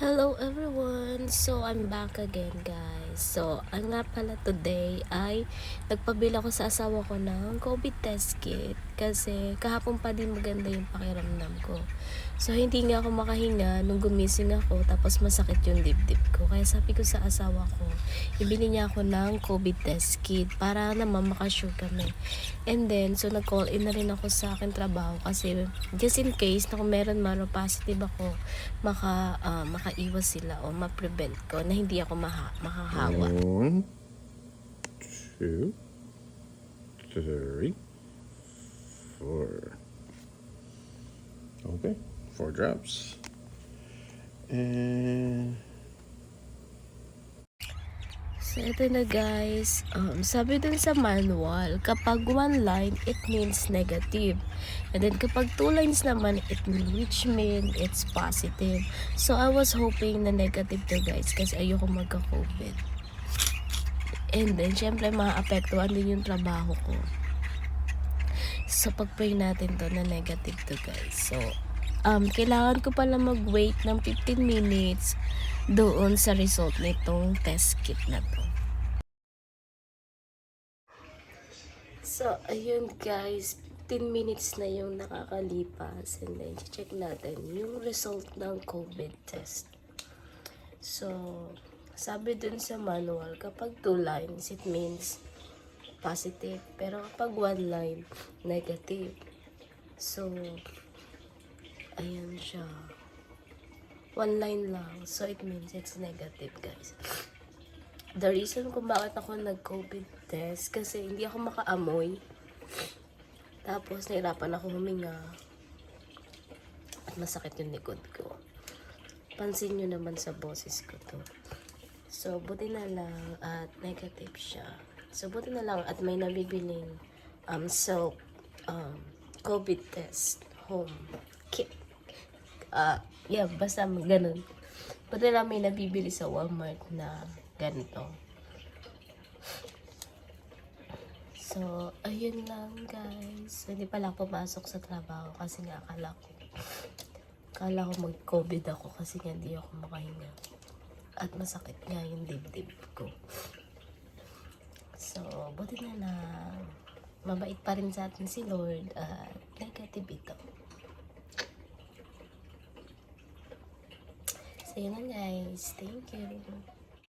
Hello everyone! So, I'm back again guys. So, ang nga pala today ay nagpabila ko sa asawa ko ng COVID test kit kasi kahapon pa din maganda yung pakiramdam ko. So, hindi nga ako makahinga nung gumising ako tapos masakit yung dibdib ko. Kaya sabi ko sa asawa ko, ibili niya ako ng COVID test kit para naman makasure kami. And then, so nag-call in na rin ako sa akin trabaho kasi just in case na kung meron man o positive ako, maka, ah, makaiwas sila o ma-prevent ko na hindi ako maha, makahawa. One, two, three, four. Okay, four drops. And So, ito na guys. Um, sabi dun sa manual, kapag one line, it means negative. And then, kapag two lines naman, it means, which mean it's positive. So, I was hoping na negative to guys kasi ayoko magka-COVID. And then, syempre, maapektuhan din yung trabaho ko. So, pag-pray natin to na negative to guys. So, um, kailangan ko pala mag-wait ng 15 minutes doon sa result nitong test kit na to. So, ayun guys, 15 minutes na yung nakakalipas and then check natin yung result ng COVID test. So, sabi dun sa manual, kapag two lines, it means positive. Pero kapag one line, negative. So, ayan siya. One line lang. So, it means it's negative, guys. The reason kung bakit ako nag-COVID test, kasi hindi ako makaamoy. Tapos, nahirapan ako huminga. At masakit yung likod ko. Pansin nyo naman sa boses ko to. So, buti na lang at negative siya. So, buti na lang at may nabibiling um, self um, COVID test home kit. Ah, yeah, basta ganun. Buti na lang may nabibili sa Walmart na ganito. So, ayun lang guys. Hindi pala ako pumasok sa trabaho kasi nga akala ko akala ko mag-COVID ako kasi nga hindi ako makahinga. At masakit nga yung dibdib ko. So, buti na lang. Mabait pa rin sa atin si Lord at negative ito. So, yun lang guys. Thank you.